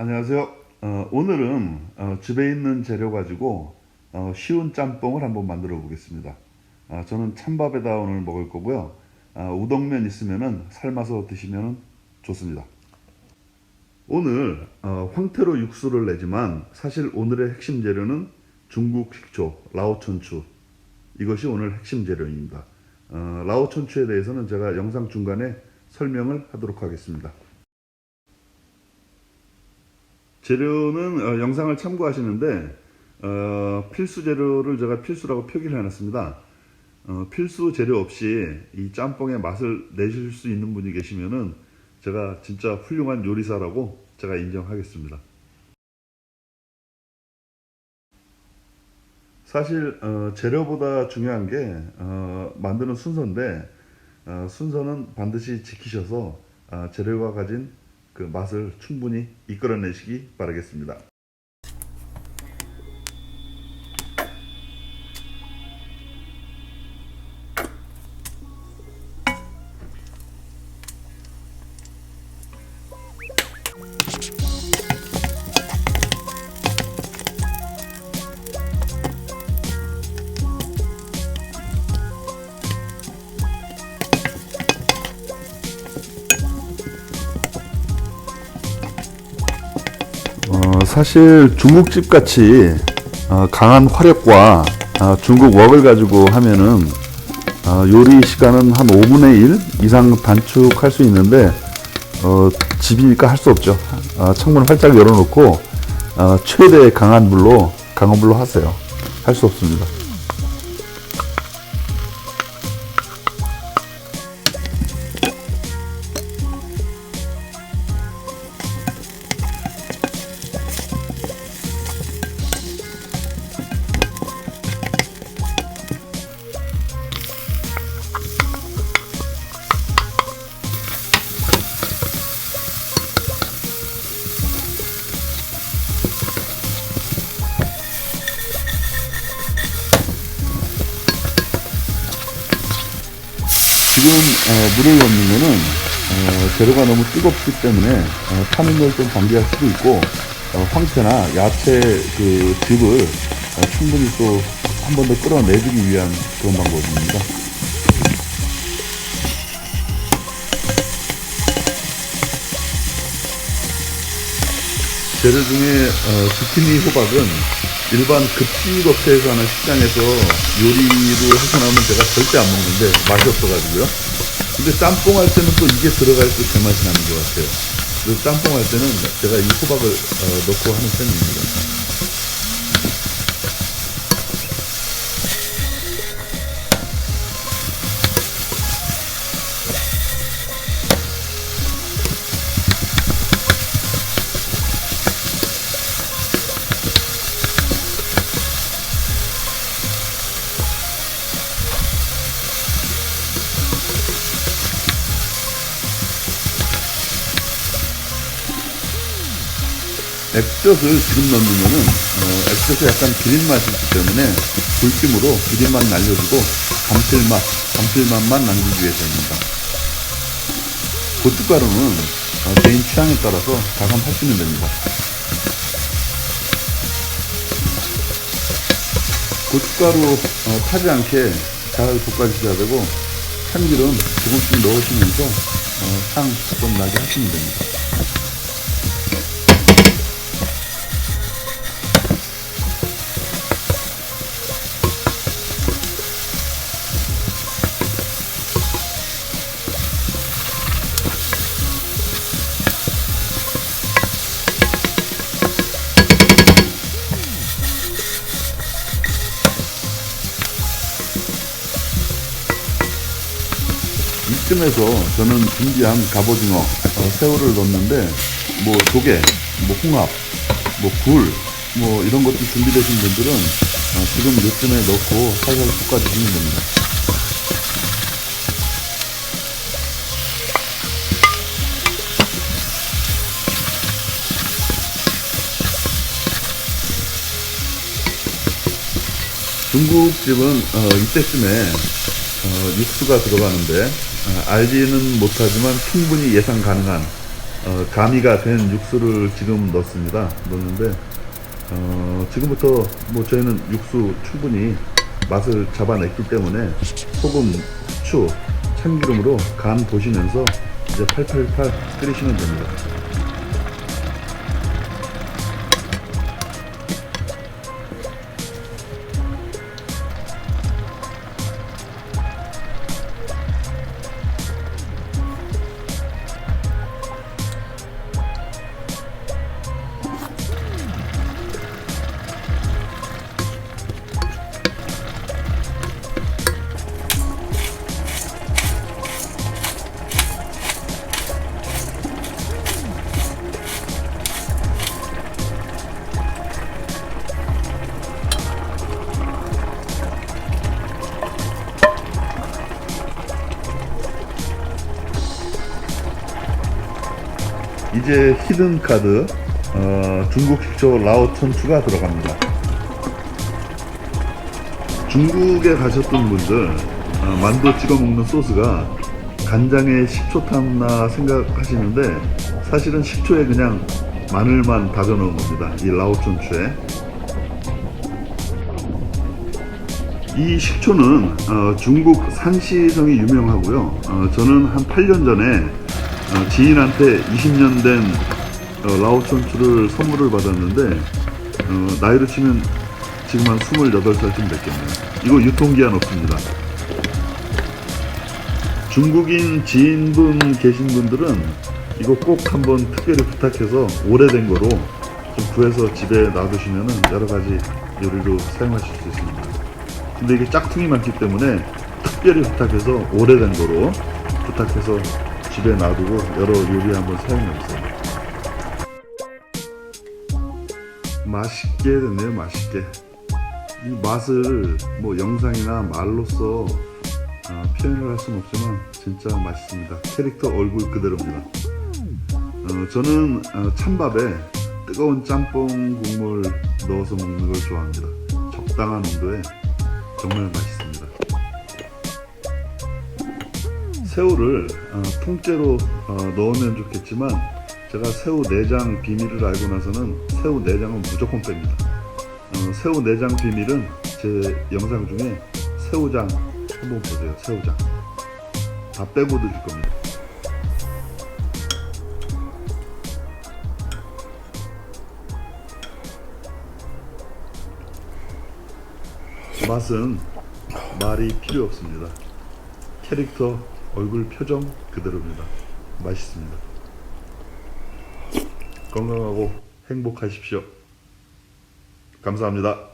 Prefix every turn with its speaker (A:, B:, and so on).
A: 안녕하세요. 어, 오늘은 어, 집에 있는 재료 가지고 어, 쉬운 짬뽕을 한번 만들어 보겠습니다. 아, 저는 찬밥에다 오늘 먹을 거고요. 아, 우동면 있으면은 삶아서 드시면 좋습니다. 오늘 어, 황태로 육수를 내지만 사실 오늘의 핵심 재료는 중국 식초 라오천추 이것이 오늘 핵심 재료입니다. 어, 라오천추에 대해서는 제가 영상 중간에 설명을 하도록 하겠습니다. 재료는 어, 영상을 참고하시는데 어, 필수 재료를 제가 필수라고 표기를 해놨습니다. 어, 필수 재료 없이 이 짬뽕의 맛을 내실 수 있는 분이 계시면은 제가 진짜 훌륭한 요리사라고 제가 인정하겠습니다. 사실 어, 재료보다 중요한 게 어, 만드는 순서인데 어, 순서는 반드시 지키셔서 아, 재료가 가진 그 맛을 충분히 이끌어내시기 바라겠습니다. 사실 중국집 같이 어, 강한 화력과 어, 중국 웍을 가지고 하면은 어, 요리 시간은 한 5분의 1 이상 단축할 수 있는데 어, 집이니까 할 수 없죠. 어, 창문 활짝 열어놓고 어, 최대 강한 불로 강한 불로 하세요. 할 수 없습니다. 지금 어, 물을 넣으면은 어, 재료가 너무 뜨겁기 때문에 어, 타는 걸 좀 방지할 수도 있고 어, 황태나 야채 그 즙을 어, 충분히 또 한 번 더 끌어내주기 위한 그런 방법입니다. 재료 중에 어, zucchini 호박은 일반 급식업체에서 하는 식당에서 요리로 해서 나오면 제가 절대 안 먹는데 맛이 없어가지고요. 근데 짬뽕 할 때는 또 이게 들어갈 때 제맛이 나는 것 같아요. 그래서 짬뽕 할 때는 제가 이 호박을 어, 넣고 하는 편입니다. 액젓을 지금 넣으면은 어, 액젓에 약간 비린 맛이 있기 때문에 불김으로 비린맛 날려주고 감칠맛, 감칠맛만 남기기 위해서입니다. 고춧가루는 어, 개인 취향에 따라서 가감하시면 됩니다. 고춧가루 어, 타지 않게 잘 볶아주셔야 되고 참기름 조금씩 넣으시면서 어, 향좀 나게 하시면 됩니다. 이쯤에서 저는 준비한 갑오징어, 어, 새우를 넣는데 뭐 조개, 뭐 홍합, 뭐 굴, 뭐 이런 것도 준비되신 분들은 어, 지금 이쯤에 넣고 살살 볶아주시면 됩니다. 중국집은 어, 이때쯤에 어, 육수가 들어가는데 어, 알지는 못하지만 충분히 예상 가능한 어, 가미가 된 육수를 지금 넣습니다. 넣는데 어, 지금부터 뭐 저희는 육수 충분히 맛을 잡아냈기 때문에 소금, 후추, 참기름으로 간 보시면서 이제 팔팔팔 끓이시면 됩니다. 이제 히든 카드 어, 중국 식초 라오 천추가 들어갑니다. 중국에 가셨던 분들 어, 만두 찍어 먹는 소스가 간장에 식초 탔나 생각하시는데 사실은 식초에 그냥 마늘만 다져 넣은 겁니다. 이 라오 천추에 이 식초는 어, 중국 산시성이 유명하고요. 어, 저는 한 8년 전에 어, 지인한테 20년 된 어, 라오천추를 선물을 받았는데 어, 나이로 치면 지금 한 28살쯤 됐겠네요. 이거 유통기한 없습니다. 중국인 지인분 계신 분들은 이거 꼭 한번 특별히 부탁해서 오래된 거로 좀 구해서 집에 놔두시면 여러 가지 요리로 사용하실 수 있습니다. 근데 이게 짝퉁이 많기 때문에 특별히 부탁해서 오래된 거로 부탁해서 집에 놔두고 여러 요리 한번 사용해 보세요. 맛있게 됐네요, 맛있게. 이 맛을 뭐 영상이나 말로써 아, 표현을 할 수는 없지만 진짜 맛있습니다. 캐릭터 얼굴 그대로입니다. 어, 저는 어, 찬밥에 뜨거운 짬뽕 국물 넣어서 먹는 걸 좋아합니다. 적당한 온도에 정말 맛있습니다. 새우를 어, 통째로 어, 넣으면 좋겠지만 제가 새우 내장 비밀을 알고 나서는 새우 내장은 무조건 뺍니다. 어, 새우 내장 비밀은 제 영상 중에 새우장 한번 보세요. 새우장 다 빼고 드실 겁니다. 맛은 말이 필요 없습니다. 캐릭터 얼굴 표정 그대로입니다. 맛있습니다. 건강하고 행복하십시오. 감사합니다.